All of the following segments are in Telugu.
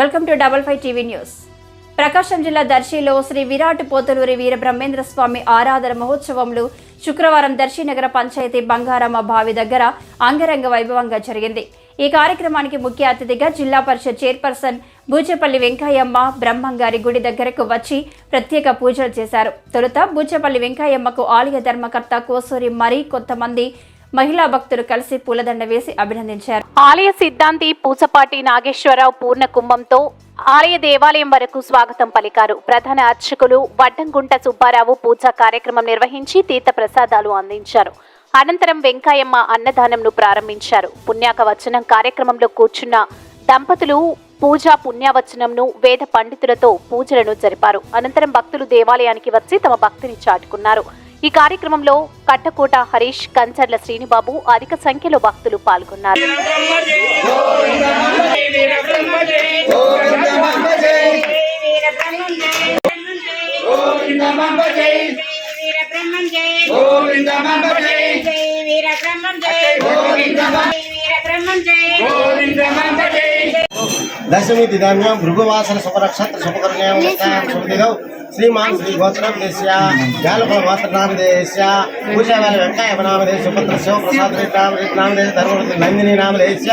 Welcome to double five TV news. Prakasam జిల్లా దర్శిలో శ్రీ విరాట్ పోతులూరి వీర బ్రహ్మేంద్ర స్వామి ఆరాధన మహోత్సవంలో శుక్రవారం దర్శి నగర పంచాయతీ బంగారమ్మ బావి దగ్గర అంగరంగ వైభవంగా జరిగింది. ఈ కార్యక్రమానికి ముఖ్య అతిథిగా జిల్లా పరిషత్ చైర్పర్సన్ బూచేపల్లి వెంకయ్యమ్మ బ్రహ్మంగారి గుడి దగ్గరకు వచ్చి ప్రత్యేక పూజలు చేశారు. తొలుత బూచేపల్లి వెంకయ్యమ్మకు ఆలయ ధర్మకర్త కోసూరి మరీ కొంతమంది మహిళా భక్తులు కలిసి పూలదండ వేసి అభినందించారు. ఆలయ సిద్ధాంతి పూసపాటి నాగేశ్వరరావు పూర్ణ కుంభంతో ఆలయ దేవాలయం వరకు స్వాగతం పలికారు. ప్రధాన అర్చకులు వడ్డంగుంట సుబ్బారావు పూజా కార్యక్రమం నిర్వహించి తీర్థ ప్రసాదాలు అందించారు. అనంతరం వెంకయ్యమ్మ అన్నదానంను ప్రారంభించారు. పుణ్యాక వచనం కార్యక్రమంలో కూర్చున్న దంపతులు పూజా పుణ్యవచనంను వేద పండితులతో పూజలను జరిపారు. అనంతరం భక్తులు దేవాలయానికి వచ్చి తమ భక్తిని చాటుకున్నారు. ఈ కార్యక్రమంలో కట్టకోట హరీష్ కంచర్ల శ్రీనిబాబు అధిక సంఖ్యలో భక్తులు పాల్గొన్నారు. దశమి దినామ్యాం భృగువాసన శుభనక్షత్ర శుభకర్ణ్యాం శుభదిగౌ శ్రీమాన్ శ్రీ గోత్రనామదేశ్య గాలఫల గోత్రనామదేశ్య పూజావేల వెంకయ్య నామదేశ సుపుత్ర శివప్రసాద్ నామదేశ నామదేశ ధర్మవతి నందిని నామదేశ్య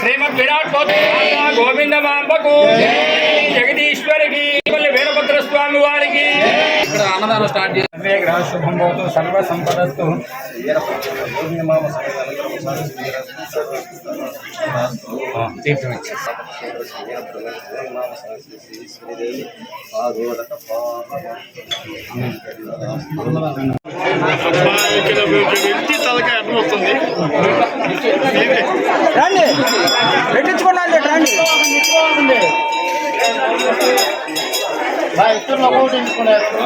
శ్రీమద్ విరాట్ కోట గోవింద మాంబకు జగదీశ్వరికి వీరభద్ర స్వామి వారికి ఇక్కడ అన్నదానం స్టార్ట్ చేసి గ్రహ శుభం భవతు సర్వ సంపదస్తు ఆ, తీర్థం ఇచ్చి రండి. పెట్టించుకోండి రండి.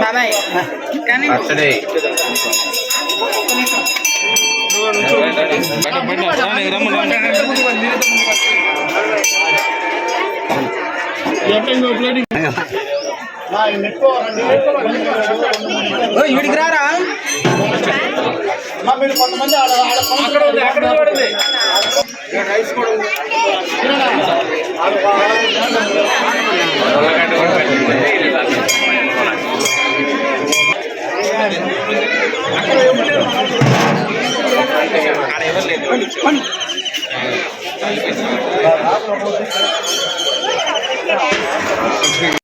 బాబాయ్. కానీ ఓ, ఇడికిరారా మీరు అక్కడ ఉంది అక్కడ ఉంది రైస్